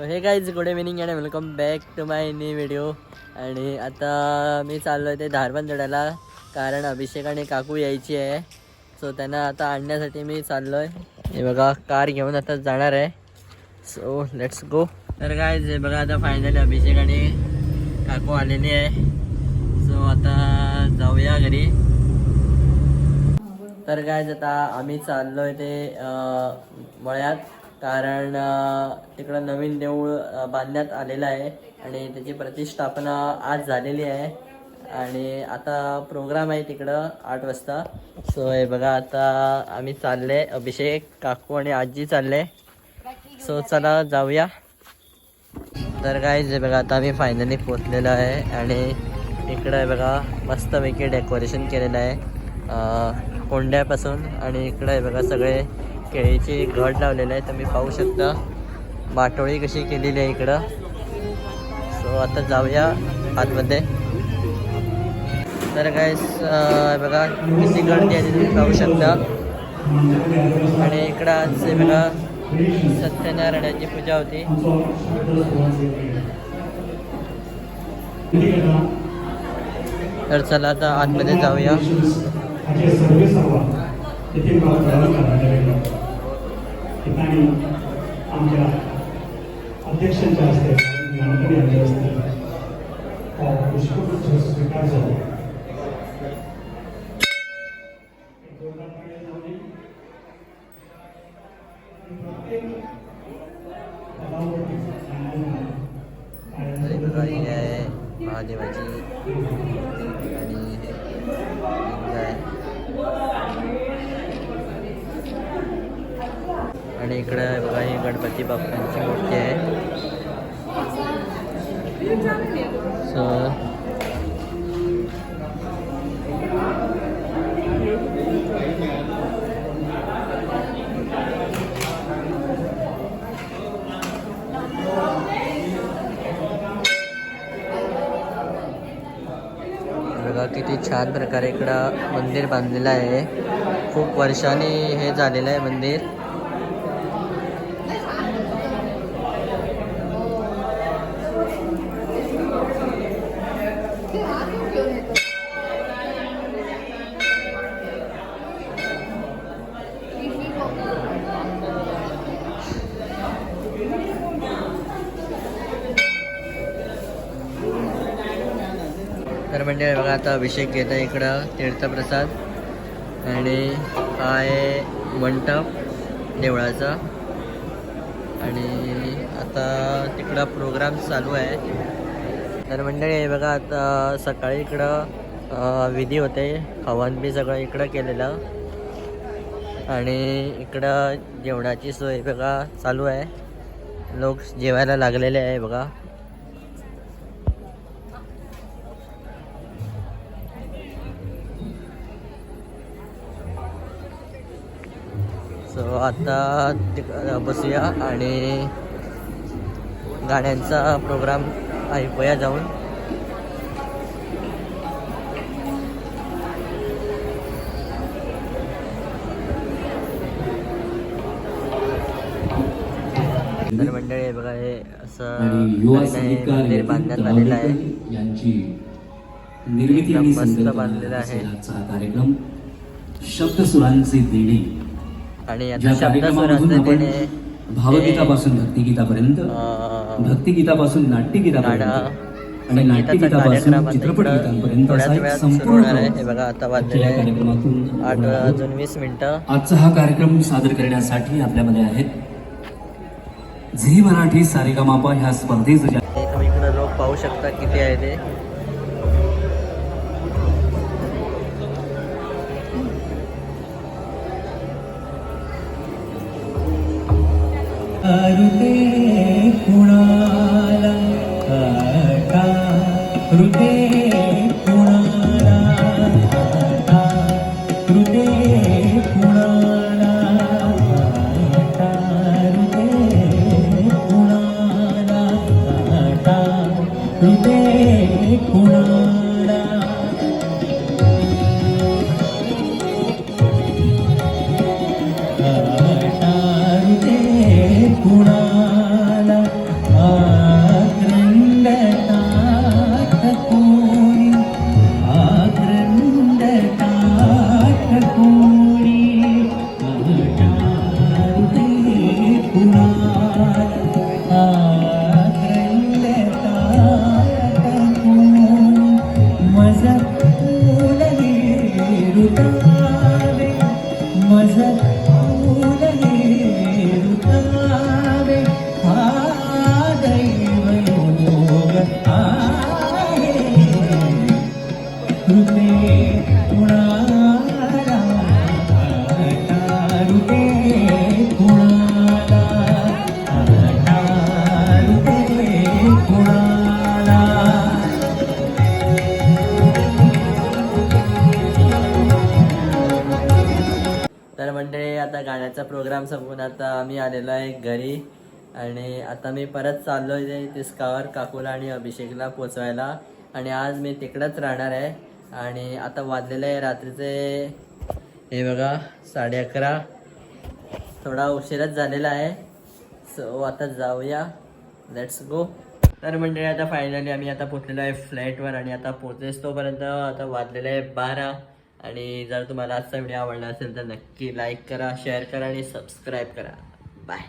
Hey guys good evening and welcome back to my new video आणि आता मी चाललो आहे ते धारबंदड्याला कारण अभिषेक आणि काकू यायची आहे. सो त्यांना आता आणण्यासाठी मी चाललो आहे हे बघा कार घेऊन आता जाणार आहे. सो लेट्स गो तर काय हे बघा आता फायनली अभिषेक आणि काकू आलेली आहे. सो आता जाऊया घरी. तर काय आता आम्ही चाललो आहे ते मळ्यात. कारण तिकडं नवीन देऊळ बांधण्यात आलेलं आहे आणि त्याची प्रतिष्ठापना आज झालेली आहे. आणि आता प्रोग्राम आहे तिकडं आठ वाजता. सो हे बघा आता आम्ही चालले अभिषेक काकू आणि आजी चालले. सो चला जाऊया. तर काय जे बघा आता आम्ही फायनली पोचलेलो आहे. आणि इकडं आहे बघा मस्तपैकी डेकोरेशन केलेलं आहे. कोंड्यापासून. आणि इकडं आहे बघा सगळे केळीची घड लावलेलं आहे तुम्ही पाहू शकता बाटोळी कशी केलेली आहे इकडं. सो आता जाऊया आतमध्ये. तर काय बघा किती गर्दी आहे तुम्ही पाहू शकता. आणि इकडं आज बघा सत्यनारायणाची पूजा होती. तर चला आता आतमध्ये जाऊया. ठिकाणी आमच्या अध्यक्षांच्या हस्ते ज्ञानकरी यांच्या हस्ते अ, पुष्पगुच्छ स्वीकार झाला आहे महादेवाची. मूर्ती आणि हे लिंग आहे आणि इकडं बघा ही गणपती बाप्पांची मूर्ती आहे. सो बघा किती छान प्रकारे इकडं मंदिर बांधलेलं आहे. खूप वर्षांनी हे झालेलं आहे मंदिर. तर म्हणजे बघा आता अभिषेक घेत आहे इकडं तीर्थप्रसाद. आणि हा आहे मंडप देवळाचा. आणि आता तिकडं प्रोग्राम चालू आहे. तर मंडळी हे बघा आता सकाळी इकडं विधी होते. हवन बी सगळं इकडं केलेलं. आणि इकडं जेवणाची सोय बघा चालू आहे. लोक जेवायला लागलेले आहे बघा. सो आता बसूया आणि गाण्यांचा प्रोग्राम ऐकूया जाऊन. तर मंडळी बघा हे असं मंदिर बांधण्यात आलेलं आहे. यांची निर्मिती बांधलेलं आहे. कार्यक्रम शब्द सुरांचे देणे. आणि आता ज्या कार्यक्रमामधून शब्दस्वरांचे आपण भावगीतापासून भक्तिगीतापर्यंत भक्तिगीतापासून नाट्यगीतापर्यंत आणि नाट्यगीतापासून चित्रपट गीतांपर्यंत असा एक संपूर्ण बघा आता आजच्या वाजलेले या आहे. कार्यक्रमातून आठ. अजून वीस मिनिटं. आजचा हा कार्यक्रम सादर करण्यासाठी आपल्यामध्ये आहेत झी मराठी सारेगामापा ह्या इकडे लोक पाहू शकता किती आहे ते. കരുതേ प्रोग्राम संपून आता आम्ही आलेलो आहे घरी आणि आता मी परत चाललो आहे तिस्कावर काकूला आणि अभिषेकला पोचवायला. आणि आज मी तिकडंच राहणार आहे. आणि आता वाजलेलं आहे रात्रीचे हे बघा साडे अकरा. थोडा उशीरच झालेला आहे. सो आता जाऊया. लेट्स गो तर म्हणजे आता फायनली आम्ही आता पोचलेलो आहे फ्लाईटवर आणि आता पोचेस तोपर्यंत आता वाजलेलं आहे बारा. आणि जर तुम्हाला आजचा व्हिडिओ आवडला असेल तर नक्की लाईक करा शेअर करा आणि सबस्क्राईब करा. बाय